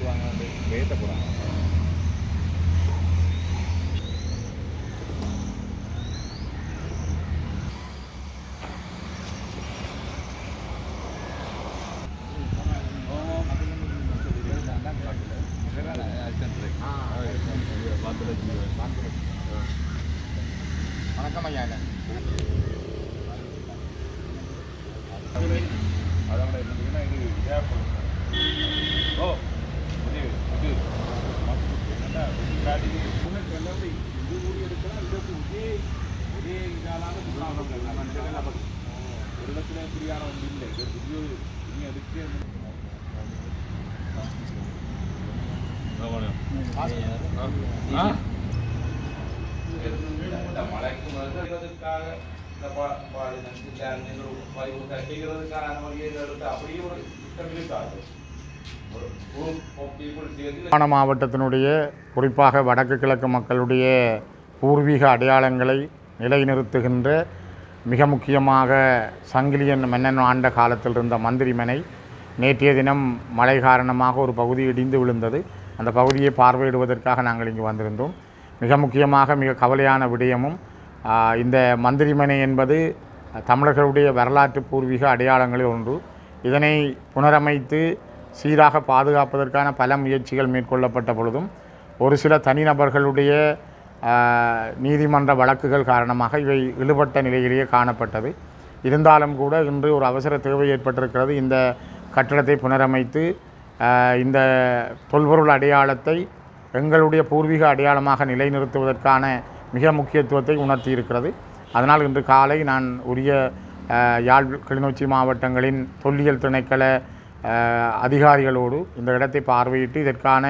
சொல்லுவாங்க வந்து போடுவாங்க. வணக்கம் ஐயா. அதோட என்னதுன்னா இது? ஓ. இது இது நல்லா காடி உனக்கு எல்லாமே இது ஊடி எடுக்கலாம் இதற்கு ஒரே ஒரே இதாலான ஒரு இடத்துல இப்படியான ஒன்று இல்லை இது புதிய இனி அதுக்கு ஆ இந்த மழைக்கு வருவதற்காக இந்த பா- பாடு நஞ்சு நீங்கள் பதிவு செய்கிறதுக்கான அனுமதியை எடுத்து அப்படியே ஒரு திட்டம் மாகாண மாவட்டத்தினுடைய குறிப்பாக வடக்கு கிழக்கு மக்களுடைய பூர்வீக அடையாளங்களை நிலைநிறுத்துகின்ற மிக முக்கியமாக சங்கிலியன் மன்னன் ஆண்ட காலத்தில் இருந்த மந்திரிமனை நேற்றைய தினம் மழை காரணமாக ஒரு பகுதி இடிந்து விழுந்தது. அந்த பகுதியை பார்வையிடுவதற்காக நாங்கள் இங்கு வந்திருந்தோம். மிக முக்கியமாக மிக கவலையான விடயமும் இந்த மந்திரிமனை என்பது தமிழர்களுடைய வரலாற்று பூர்வீக அடையாளங்களில் ஒன்று. இதனை புனரமைத்து சீராக பாதுகாப்பதற்கான பல முயற்சிகள் மேற்கொள்ளப்பட்ட பொழுதும் ஒரு சில தனிநபர்களுடைய நீதிமன்ற வழக்குகள் காரணமாக இவை இழுபட்ட நிலையிலேயே காணப்பட்டது. இருந்தாலும் கூட இன்று ஒரு அவசர தேவை ஏற்பட்டிருக்கிறது. இந்த கட்டடத்தை புனரமைத்து இந்த தொல்பொருள் அடையாளத்தை எங்களுடைய பூர்வீக அடையாளமாக நிலைநிறுத்துவதற்கான மிக முக்கியத்துவத்தை உணர்த்தி இருக்கிறது அதனால் இன்று காலை நான் உரிய யாழ் கிளிநொச்சி மாவட்டங்களின் தொல்லியல் திணைக்கள அதிகாரிகளோடு இந்த இடத்தை பார்வையிட்டு இதற்கான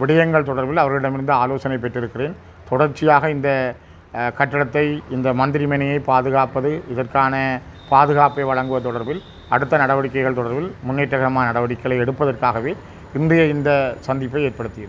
விடயங்கள் தொடர்பில் அவர்களிடமிருந்து ஆலோசனை பெற்றிருக்கிறேன். தொடர்ச்சியாக இந்த கட்டடத்தை இந்த மந்திரிமனையை பாதுகாப்பது இதற்கான பாதுகாப்பை வழங்குவது தொடர்பில் அடுத்த நடவடிக்கைகள் தொடர்பில் முன்னேற்றகரமான நடவடிக்கைகளை எடுப்பதற்காகவே இன்றைய இந்த சந்திப்பை ஏற்படுத்தியது